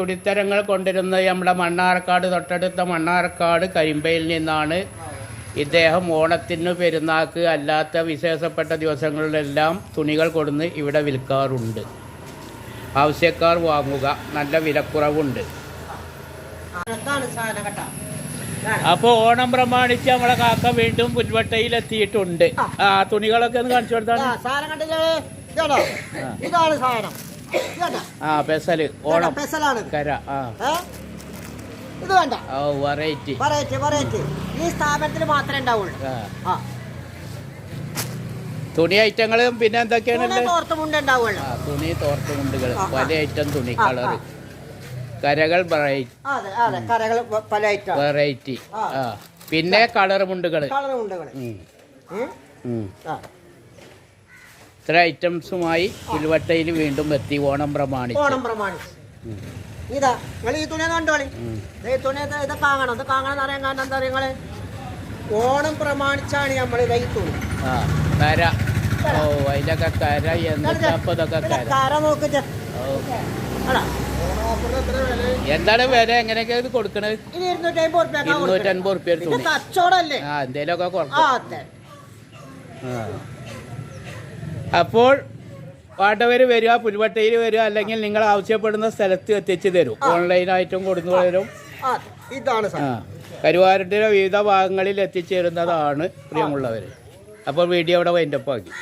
തുണിത്തരങ്ങൾ കൊണ്ടിരുന്നത് നമ്മുടെ മണ്ണാർക്കാട് തൊട്ടടുത്ത മണ്ണാർക്കാട് കരിമ്പയിൽ നിന്നാണ്. ഇദ്ദേഹം ഓണത്തിന് പെരുന്നാക്ക് അല്ലാത്ത വിശേഷപ്പെട്ട ദിവസങ്ങളിലെല്ലാം തുണികൾ കൊടുന്ന് ഇവിടെ വിൽക്കാറുണ്ട്. ആവശ്യക്കാർ വാങ്ങുക നല്ല വിലക്കുറവുണ്ട്. അപ്പോൾ ഓണം പ്രമാണിച്ച് നമ്മളെ കാക്ക വീണ്ടും പുൽവട്ടയിൽ എത്തിയിട്ടുണ്ട് ആ തുണികളൊക്കെ ഒന്ന് കാണിച്ചു കൊടുത്താണ് ഇതാണോ സാധനം. ആ പെസൽ ഓണം പെസലാണ്. കര ആ. ഇത് വേണ്ട. ഓ വെറൈറ്റി ഈ സ്ഥാപനത്തിൽ മാത്രമേ ഉണ്ടാവുള്ളൂ. ആ. തുണി ഐറ്റങ്ങളും പിന്നെ എന്തൊക്കെയാണ് തുണി തോർത്തുമുണ്ടുകൾ. പല ഐറ്റം തുണി കളർ കരകൾ വെറൈറ്റി പിന്നെ കളർ മുണ്ടുകൾ കളർ മുണ്ടുകൾ ഇത്ര ഐറ്റംസുമായി പുൽവട്ടയിൽ വീണ്ടും എത്തി ഓണം പ്രമാണിച്ച്. ഓണം പ്രമാണിച്ച്. ഇതാ നിങ്ങൾ ഈ തുണി കണ്ടോളി. ഈ തുണി ഇത് കാണണം. ഇത് കാണണം എന്ന് അറിയാൻ കാരണം എന്താ നിങ്ങൾ? ഓണം പ്രമാണിച്ചാണ് നമ്മൾ ഇത് ഈ തുണി. ആ കര. ഓ അതിലൊക്കെ കര അപ്പൊ ഇതൊക്കെ കര. നോക്കിച്ച് എന്താണ് വില? എങ്ങനെയൊക്കെ ഇത് കൊടുക്കണത്? ഇനി ഇരുന്നൂറ്റി അമ്പത് റുപ്യ കച്ചവടല്ലേ ആ എന്തേലൊക്കെ കുറക്കും. അപ്പോൾ വേണ്ടവർ വരിക പുൽവട്ടയിൽ വരിക അല്ലെങ്കിൽ നിങ്ങൾ ആവശ്യപ്പെടുന്ന സ്ഥലത്ത് എത്തിച്ചു തരും. ഓൺലൈനായിട്ടും കൊടുത്തു തരും. ആ ഇതാണ് കരുവാരന്റെ വിവിധ ഭാഗങ്ങളിൽ എത്തിച്ചേരുന്നതാണ് പ്രിയമുള്ളവർ അപ്പോൾ വീഡിയോ ഇവിടെ വൈൻഡപ്പ് ആക്കി.